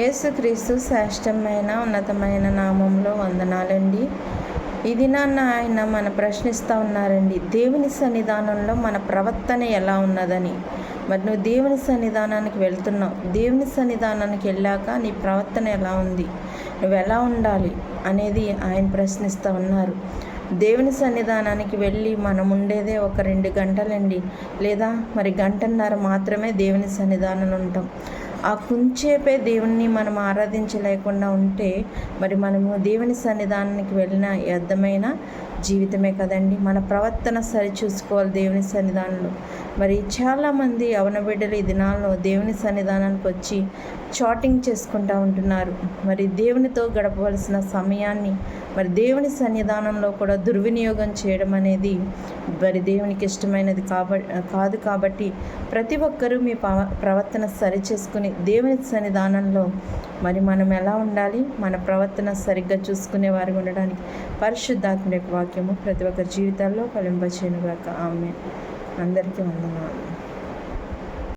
యేసుక్రీస్తు శ్రేష్టమైన ఉన్నతమైన నామంలో వందనాలండి. ఇది నాన్న ఆయన మన ప్రశ్నిస్తూ ఉన్నారండి దేవుని సన్నిధానంలో మన ప్రవర్తన ఎలా ఉన్నదని. మరి నువ్వు దేవుని సన్నిధానానికి వెళ్తున్నావు దేవుని సన్నిధానానికి వెళ్ళాక నీ ప్రవర్తన ఎలా ఉంది నువ్వు ఎలా ఉండాలి అనేది ఆయన ప్రశ్నిస్తూ ఉన్నారు. దేవుని సన్నిధానానికి వెళ్ళి మనం ఉండేదే ఒక రెండు గంటలండి లేదా మరి గంటన్నర మాత్రమే దేవుని సన్నిధానం ఉంటాం. ఆ కుంచేపే దేవుణ్ణి మనం ఆరాధించలేకుండా ఉంటే మరి మనము దేవుని సన్నిధానానికి వెళ్ళిన వ్యర్థమైన జీవితమే కదండి. మన ప్రవర్తన సరిచూసుకోవాలి దేవుని సన్నిధానంలో. మరి చాలామంది అవనబిడ్డలు ఈ దినాల్లో దేవుని సన్నిధానానికి వచ్చి చాటింగ్ చేసుకుంటూ ఉంటున్నారు. మరి దేవునితో గడపవలసిన సమయాన్ని మరి దేవుని సన్నిధానంలో కూడా దుర్వినియోగం చేయడం అనేది మరి దేవునికి ఇష్టమైనది కాబ కాదు కాబట్టి ప్రతి ఒక్కరూ మీ పవ ప్రవర్తన సరి చేసుకుని దేవుని సన్నిధానంలో మరి మనం ఎలా ఉండాలి? మన ప్రవర్తన సరిగ్గా చూసుకునే వారికి ఉండడానికి పరిశుద్ధాత్మ యొక్క వాక్యము ప్రతి ఒక్కరి జీవితాల్లో ఫలింపచేయనుగాక. ఆమె అందరికీ వందనాలు.